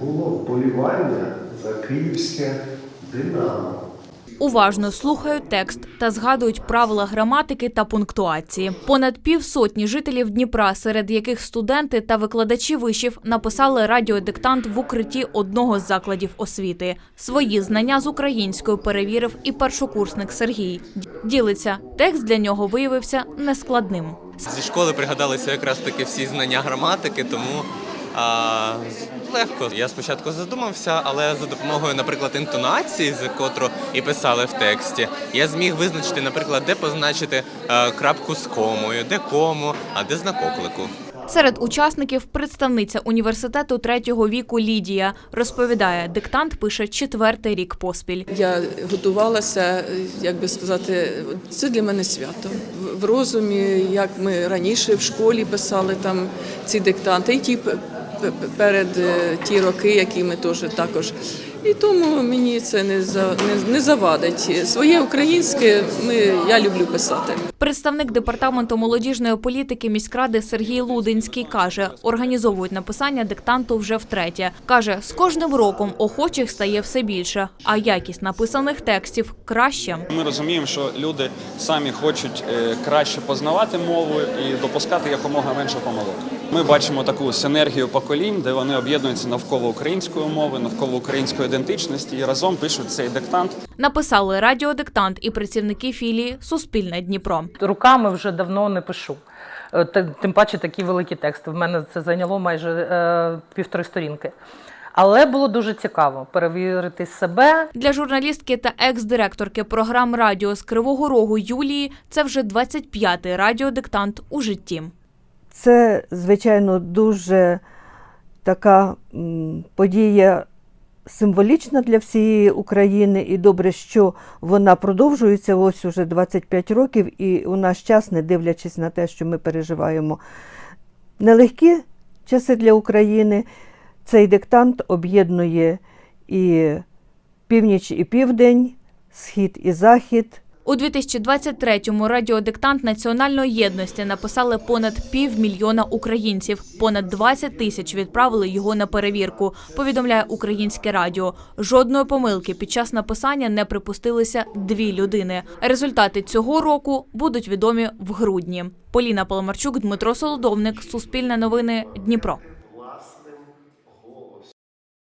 було вболівання за київське Динамо. Уважно слухають текст та згадують правила граматики та пунктуації. Понад півсотні жителів Дніпра, серед яких студенти та викладачі вишів написали радіодиктант в укритті одного з закладів освіти. Свої знання з українською перевірив і першокурсник Сергій. Ділиться, текст для нього виявився нескладним. Зі школи пригадалися якраз таки всі знання граматики, тому а, легко. Я спочатку задумався, але за допомогою, наприклад, інтонації, з котру і писали в тексті, я зміг визначити, наприклад, де позначити е, крапку з комою, де кому, а де знак оклику. Серед учасників представниця університету третього віку Лідія розповідає, диктант пише четвертий рік поспіль. Я готувалася, як би сказати, це для мене свято. В- розумі, як ми раніше в школі писали там ці диктанти, і ті перед е, ті роки, які ми теж також. І тому мені це не за не, не завадить. Своє українське ми я люблю писати. Представник департаменту молодіжної політики міськради Сергій Лудинський каже, організовують написання диктанту вже втретє. каже, з кожним роком охочих стає все більше, а якість написаних текстів краще. Ми розуміємо, що люди самі хочуть е, краще познавати мову і допускати якомога менше помилок. Ми бачимо таку синергію поколінь, де вони об'єднуються навколо української мови, навколо української ідентичності і разом пишуть цей диктант. Написали радіодиктант і працівники філії Суспільне Дніпро. руками вже давно не пишу. Е, Тим паче такі великі тексти. В мене це зайняло майже е, півтори сторінки. Але було дуже цікаво перевірити себе. Для журналістки та екс-директорки програм радіо з Кривого Рогу Юлії це вже 25-й радіодиктант у житті. Це, звичайно, дуже така подія символічна для всієї України, і добре, що вона продовжується ось уже 25 років, і у наш час, не дивлячись на те, що ми переживаємо нелегкі часи для України, цей диктант об'єднує і північ, і південь, схід і захід. У 2023-му радіодиктант національної єдності написали понад півмільйона українців. Понад 20 тисяч відправили його на перевірку. Повідомляє українське радіо. Жодної помилки під час написання не припустилися дві людини. Результати цього року будуть відомі в грудні. Поліна Паламарчук, Дмитро Солодовник, Суспільне новини, Дніпро.